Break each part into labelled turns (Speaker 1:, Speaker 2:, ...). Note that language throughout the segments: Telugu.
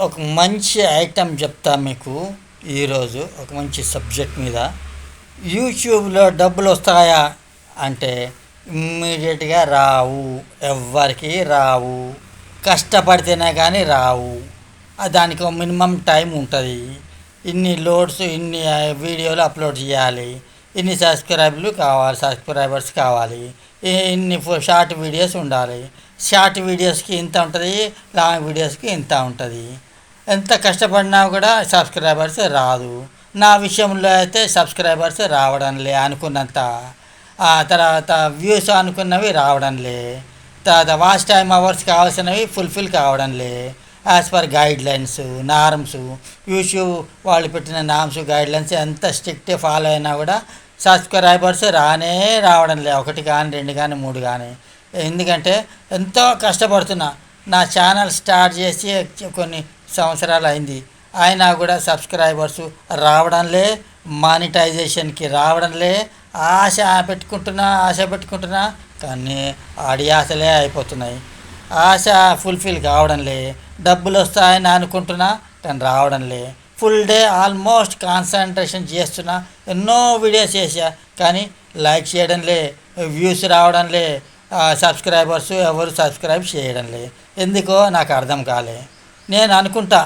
Speaker 1: ఒక మంచి ఐటెం చెప్తా మీకు ఈరోజు ఒక మంచి సబ్జెక్ట్ మీద. యూట్యూబ్లో డబ్బులు వస్తాయా? అంటే ఇమ్మీడియట్గా రావు ఎవ్వరికి రావు. కష్టపడితేనే కానీ రావు. దానికి మినిమం టైం ఉంటుంది. ఇన్ని లోడ్స్ ఇన్ని వీడియోలు అప్లోడ్ చేయాలి. ఇన్ని సబ్స్క్రైబర్లు కావాలి సబ్స్క్రైబర్స్ కావాలి. ఇన్ని షార్ట్ వీడియోస్ ఉండాలి. షార్ట్ వీడియోస్కి ఇంత ఉంటుంది లాంగ్ వీడియోస్కి ఇంత ఉంటుంది. ఎంత కష్టపడినా కూడా సబ్స్క్రైబర్స్ రాదు. నా విషయంలో అయితే సబ్స్క్రైబర్స్ రావడం లే అనుకున్నంత. ఆ తర్వాత వ్యూస్ అనుకున్నవి రావడం లే. తర్వాత వాచ్ టైమ్ అవర్స్ కావాల్సినవి ఫుల్ఫిల్ కావడం లే. As per guidelines norms YouTube వాళ్ళు పెట్టిన నామ్స్ గైడ్ లైన్స్ ఎంత స్ట్రిక్ట్ ఫాలో అయినా కూడా సబ్స్క్రైబర్స్ రానే రావడం లే. ఒకటి కానీ రెండు కానీ మూడు కానీ. ఎందుకంటే ఎంతో కష్టపడుతున్నా. నా ఛానల్ స్టార్ట్ చేసి కొన్ని సంవత్సరాలు అయింది. అయినా కూడా సబ్స్క్రైబర్స్ రావడంలే మానిటైజేషన్కి రావడంలే ఆశ పెట్టుకుంటున్నా ఆశ పెట్టుకుంటున్నా కానీ ఆడియాసలే అయిపోతున్నాయి. ఆశ ఫుల్ఫిల్ కావడంలే డబ్బులు వస్తాయని అనుకుంటున్నా కానీ రావడంలే ఫుల్ డే ఆల్మోస్ట్ కాన్సన్ట్రేషన్ చేస్తున్నా. ఎన్నో వీడియోస్ చేసా కానీ లైక్ చేయడంలే వ్యూస్ రావడంలే సబ్స్క్రైబర్స్ ఎవరు సబ్స్క్రైబ్ లేదు. ఎందుకో నాకు అర్థం కాలే. నేను అనుకుంటా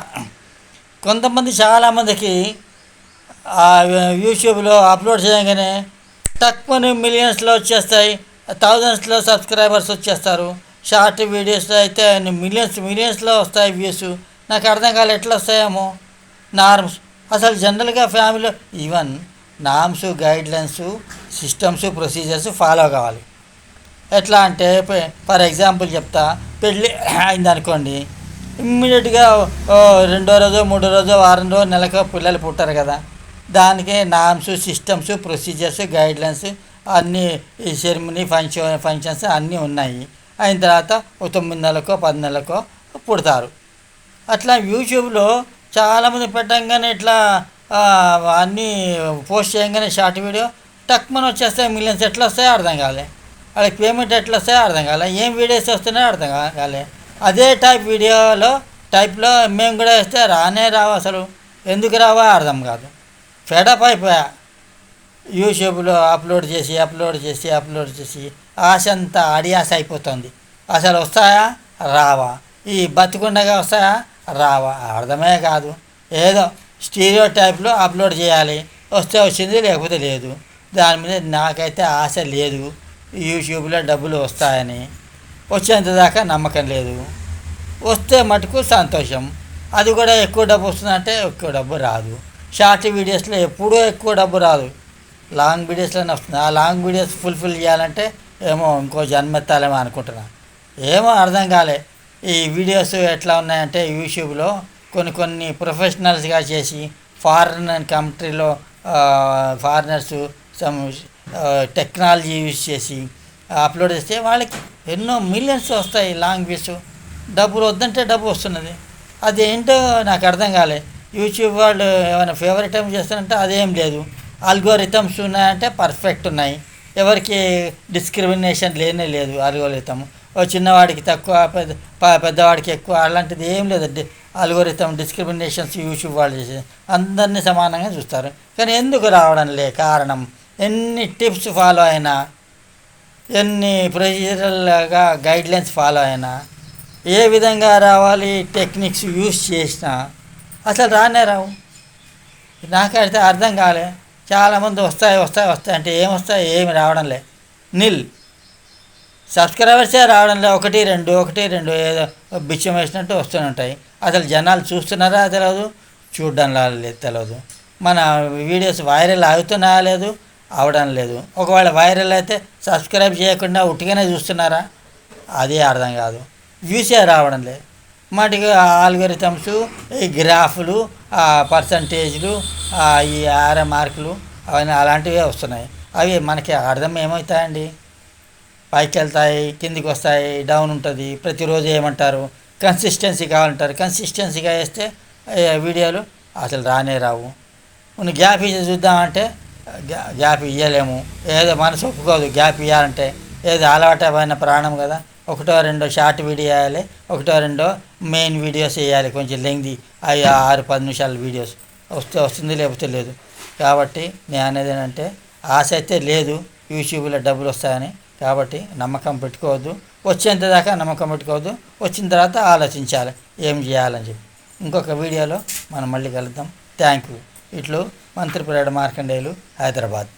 Speaker 1: కొంతమంది చాలామందికి యూట్యూబ్లో అప్లోడ్ చేయగానే తక్కువ మిలియన్స్లో వచ్చేస్తాయి థౌజండ్స్లో సబ్స్క్రైబర్స్ వచ్చేస్తారు. షార్ట్ వీడియోస్లో అయితే మిలియన్స్ మిలియన్స్లో వస్తాయి వ్యూస్. నాకు అర్థం కాలే ఎట్లా వస్తాయేమో. నార్మ్స్. అసలు జనరల్గా ఫ్యామిలీలో even norms guidelines systems procedures follow కావాలి. ఎట్లా అంటే ఫర్ ఎగ్జాంపుల్ చెప్తా. పెళ్ళి అయింది అనుకోండి ఇమ్మీడియట్గా రెండో రోజు మూడో రోజు వారం రోజు నెలకు పిల్లలు పుట్టారు కదా. దానికి నామ్స్ సిస్టమ్స్ ప్రొసీజర్స్ గైడ్లైన్స్ అన్నీ ఈ సెరమనీ ఫంక్షన్ ఫంక్షన్స్ అన్నీ ఉన్నాయి. అయిన తర్వాత ఒక తొమ్మిది నెలలకో పది నెలలకో పుడతారు. అట్లా యూట్యూబ్లో చాలామంది పెట్టంగానే ఇట్లా అన్నీ పోస్ట్ చేయగానే షార్ట్ వీడియో టక్మన్ వచ్చేస్తే మిలియన్స్ ఎట్లా వస్తాయో అర్థం కాలే. వాళ్ళకి పేమెంట్ ఎట్లా వస్తాయో అర్థం కాలే. ఏం వీడియోస్ వస్తున్నాయో అర్థం కాలే. అదే టైప్ వీడియోలో టైప్లో మేము కూడా వేస్తే రానే రావు అసలు. ఎందుకు రావా అర్థం కాదు. ఫెడప్ అయిపోయా. యూట్యూబ్లో అప్లోడ్ చేసి అప్లోడ్ చేసి అప్లోడ్ చేసి ఆశ అంతా అడియాస అయిపోతుంది. అసలు వస్తాయా? రావా. ఈ బతికుండగా వస్తాయా? రావా. అర్థమే కాదు. ఏదో స్టీరియో టైప్లో అప్లోడ్ చేయాలి. వస్తే వచ్చింది లేకపోతే లేదు. దాని మీద నాకైతే ఆశ లేదు. యూట్యూబ్లో డబ్బులు వస్తాయని వచ్చేంత దాకా నమ్మకం లేదు. వస్తే మటుకు సంతోషం. అది కూడా ఎక్కువ డబ్బు వస్తుందంటే ఎక్కువ డబ్బు రాదు. షార్ట్ వీడియోస్లో ఎప్పుడూ ఎక్కువ డబ్బు రాదు. లాంగ్ వీడియోస్లోనే వస్తుంది. ఆ లాంగ్ వీడియోస్ ఫుల్ఫిల్ చేయాలంటే ఏమో ఇంకో జన్మెత్తాలేమో అనుకుంటున్నా. ఏమో అర్థం కాలే. ఈ వీడియోస్ ఎట్లా ఉన్నాయంటే యూట్యూబ్లో కొన్ని కొన్ని ప్రొఫెషనల్స్గా చేసి ఫారిన్ కంట్రీలో ఫారినర్స్ సమ్ టెక్నాలజీ యూజ్ చేసి అప్లోడ్ చేస్తే వాళ్ళకి ఎన్నో మిలియన్స్ వస్తాయి లాంగ్వేజ్ డబ్బులు వద్దంటే డబ్బు వస్తున్నది. అదేంటో నాకు అర్థం కాలే. యూట్యూబ్ వాళ్ళు ఏమైనా ఫేవరెట్ టైం చేస్తారంటే అదేం లేదు. అల్గోరిథమ్స్ ఉన్నాయంటే పర్ఫెక్ట్ ఉన్నాయి. ఎవరికి డిస్క్రిమినేషన్ లేనే లేదు ఆల్గోరిథం ఓ చిన్నవాడికి తక్కువ పెద్ద పెద్దవాడికి ఎక్కువ అలాంటిది ఏం లేదు అల్గోరిథం డిస్క్రిమినేషన్స్ యూట్యూబ్ వాళ్ళు చేసి అందరినీ సమానంగా చూస్తారు. కానీ ఎందుకు రావడం లే కారణం? ఎన్ని టిప్స్ ఫాలో అయినా ఎన్ని ప్రొసీజరల్గా గైడ్లైన్స్ ఫాలో అయినా ఏ విధంగా రావాలి టెక్నిక్స్ యూస్ చేసినా అసలు రానే రావు. నాకైతే అర్థం కాలే. చాలామంది వస్తాయి వస్తాయి వస్తాయి అంటే ఏం వస్తాయి ఏమి రావడం లే. నిల్. సబ్స్క్రైబర్సే రావడం లే. ఒకటి రెండు ఒకటి రెండు ఏదో బిచ్చం వేసినట్టు వస్తూనే ఉంటాయి. అసలు జనాలు చూస్తున్నారా? తెలియదు. చూడడం లేదు తెలియదు. మన వీడియోస్ వైరల్ అవుతున్నాయా? లేదు. అవడం లేదు. ఒకవేళ వైరల్ అయితే సబ్స్క్రైబ్ చేయకుండా ఉట్టిగానే చూస్తున్నారా? అదే అర్థం కాదు. వ్యూసే రావడం లేదు. మటుకు ఆల్గరిథమ్స్ ఈ గ్రాఫ్లు ఆ పర్సంటేజ్లు ఈ ఆర మార్కులు అవన్నీ అలాంటివే వస్తున్నాయి. అవి మనకి అర్థం ఏమవుతాయండి? పైకి వెళ్తాయి కిందికి వస్తాయి డౌన్ ఉంటుంది. ప్రతిరోజు ఏమంటారు? కన్సిస్టెన్సీ కావాలంటారు. కన్సిస్టెన్సీగా వేస్తే వీడియోలు అసలు రానే రావు. గ్యాప్ ఇచ్చి చూద్దామంటే గ్యాప్ ఇవ్వలేము ఏదో మనసు ఒప్పుకోదు గ్యాప్ ఇవ్వాలంటే ఏదో అలవాటమైన ప్రాణం కదా. ఒకటో రెండో షార్ట్ వీడియో వేయాలి. ఒకటో రెండో మెయిన్ వీడియోస్ వేయాలి. కొంచెం లెంగ్ది. అవి ఆరు పది నిమిషాల వీడియోస్. వస్తే వస్తుంది లేకపోతే లేదు. కాబట్టి నేను అనేది ఏంటంటే ఆశ అయితే లేదు. యూట్యూబ్లో డబ్బులు వస్తాయని. కాబట్టి నమ్మకం పెట్టుకోవద్దు. వచ్చేంత దాకా నమ్మకం పెట్టుకోవద్దు. వచ్చిన తర్వాత ఆలోచించాలి. ఏం చేయాలని చెప్పి. ఇంకొక వీడియోలో మనం మళ్ళీ కలుద్దాం. Thank you. ఇట్లు మంత్రిపురాడు మార్కండేయులు హైదరాబాద్.